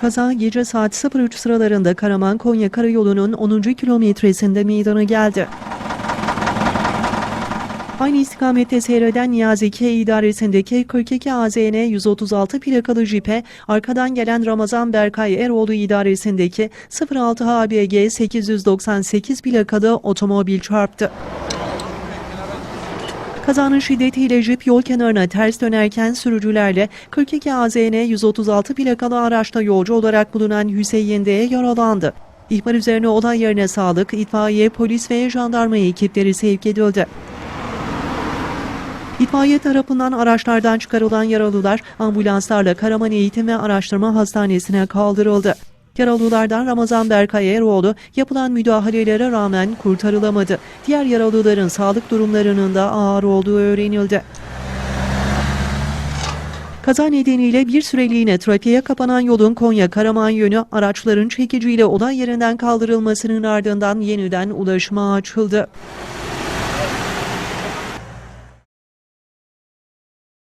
Kaza gece saat 03 sıralarında Karaman-Konya Karayolu'nun 10. kilometresinde meydana geldi. Aynı istikamette seyreden Niyazi K idaresindeki 42 AZN 136 plakalı jipe arkadan gelen Ramazan Berkay Eroğlu idaresindeki 06 HBG 898 plakalı otomobil çarptı. Kazanın şiddetiyle jip yol kenarına ters dönerken sürücülerle 42 AZN 136 plakalı araçta yolcu olarak bulunan Hüseyin D'ye yaralandı. İhbar üzerine olay yerine sağlık, itfaiye, polis ve jandarma ekipleri sevk edildi. İtfaiye tarafından araçlardan çıkarılan yaralılar ambulanslarla Karaman Eğitim ve Araştırma Hastanesi'ne kaldırıldı. Yaralılardan Ramazan Berkay Eroğlu yapılan müdahalelere rağmen kurtarılamadı. Diğer yaralıların sağlık durumlarının da ağır olduğu öğrenildi. Kaza nedeniyle bir süreliğine trafiğe kapanan yolun Konya-Karaman yönü araçların çekiciyle olay yerinden kaldırılmasının ardından yeniden ulaşıma açıldı.